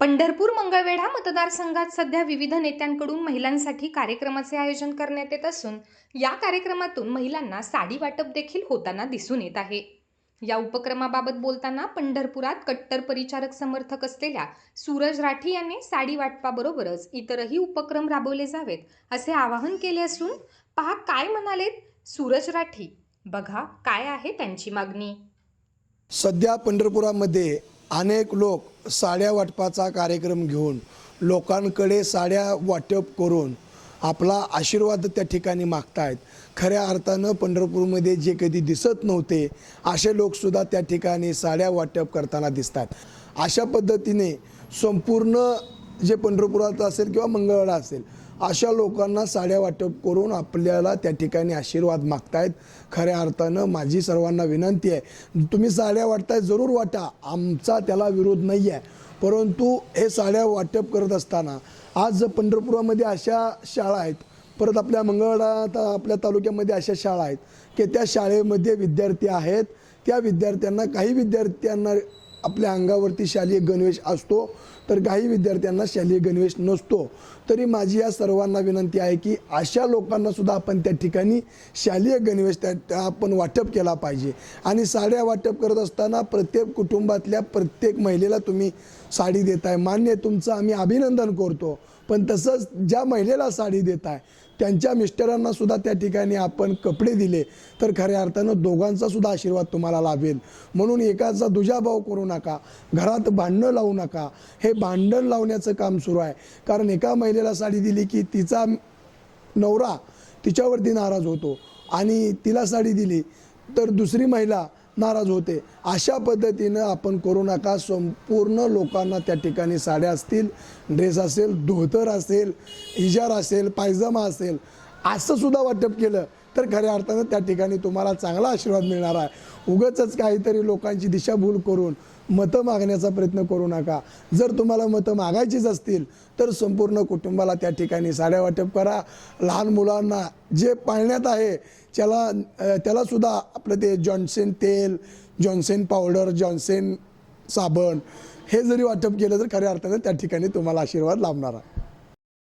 पंढरपूर मंगळवेढा मतदारसंघात सध्या विविध नेत्यांकडून महिलांसाठी कार्यक्रमाचे आयोजन करण्यात येत असून या कार्यक्रमातून महिलांना साडी वाटप देखील होताना दिसून येत आहे. या उपक्रमाबाबत बोलताना पंढरपुरात कट्टर परिचारक समर्थक असलेल्या सूरज राठी यांनी साडी वाटपाबरोबरच इतरही उपक्रम राबवले जावेत असे आवाहन केले असून पहा काय म्हणालेत सूरज राठी. बघा काय आहे त्यांची मागणी. सध्या पंढरपुरामध्ये अनेक लोक साड्या वाटपाचा कार्यक्रम घेऊन लोकांकडे साड्या वाटप करून आपला आशीर्वाद त्या ठिकाणी मागतायत. खऱ्या अर्थानं पंढरपूरमध्ये जे कधी दिसत नव्हते असे लोकसुद्धा त्या ठिकाणी साड्या वाटप करताना दिसतात. अशा पद्धतीने संपूर्ण जे पंढरपुरात असेल किंवा मंगळवाडा असेल अशा लोकांना साड्या वाटप करून आपल्याला त्या ठिकाणी आशीर्वाद मागतायत. खऱ्या अर्थानं माझी सर्वांना विनंती आहे. तुम्ही साड्या वाटताय जरूर वाटा. आमचा त्याला विरोध नाही आहे परंतु हे साड्या वाटप करत असताना आज पंढरपुरामध्ये अशा शाळा आहेत. परत आपल्या मंगळवाडा आपल्या तालुक्यामध्ये अशा शाळा आहेत की त्या शाळेमध्ये विद्यार्थी आहेत. त्या विद्यार्थ्यांना काही विद्यार्थ्यांना आपल्या अंगावरती शालेय गणवेश असतो तर काही विद्यार्थ्यांना शालेय गणवेश नसतो. तरी माझी या सर्वांना विनंती आहे की अशा लोकांना सुद्धा आपण त्या ठिकाणी शालेय गणवेश त्या आपण वाटप केला पाहिजे. आणि साड्या वाटप करत असताना प्रत्येक कुटुंबातल्या प्रत्येक महिलेला तुम्ही साडी देताय. मान्य तुमचं आम्ही अभिनंदन करतो. पण तसंच ज्या महिलेला साडी देत आहे त्यांच्या मिस्टरांना सुद्धा त्या ठिकाणी आपण कपडे दिले. तर खऱ्या अर्थानं दोघांचा सुद्धा आशीर्वाद तुम्हाला लाभेल. म्हणून एकाचा दुजाभाव करू नका. घरात भांडणं लावू नका. हे भांडण लावण्याचं काम सुरू आहे. कारण एका महिलेला साडी दिली की तिचा नवरा तिच्यावरती नाराज होतो. आणि तिला साडी दिली तर दुसरी महिला नाराज होते. अशा पद्धतीनं आपण करू नका. संपूर्ण लोकांना त्या ठिकाणी साड्या असतील ड्रेस असेल धोतर असेल हिजार असेल पायजमा असेल असं सुद्धा वाटप केलं. तर खऱ्या अर्थानं त्या ठिकाणी तुम्हाला चांगला आशीर्वाद मिळणार आहे. उगच काहीतरी लोकांची दिशाभूल करून मतं मागण्याचा प्रयत्न करू नका. जर तुम्हाला मतं मागायचीच असतील तर संपूर्ण कुटुंबाला त्या ठिकाणी साड्या वाटप करा. लहान मुलांना जे पाळण्यात आहे त्याला त्यालासुद्धा आपलं ते जॉन्सन तेल जॉन्सन पावडर जॉन्सन साबण हे जरी वाटप केलं तर खऱ्या अर्थानं त्या ठिकाणी तुम्हाला आशीर्वाद लाभणार आहे.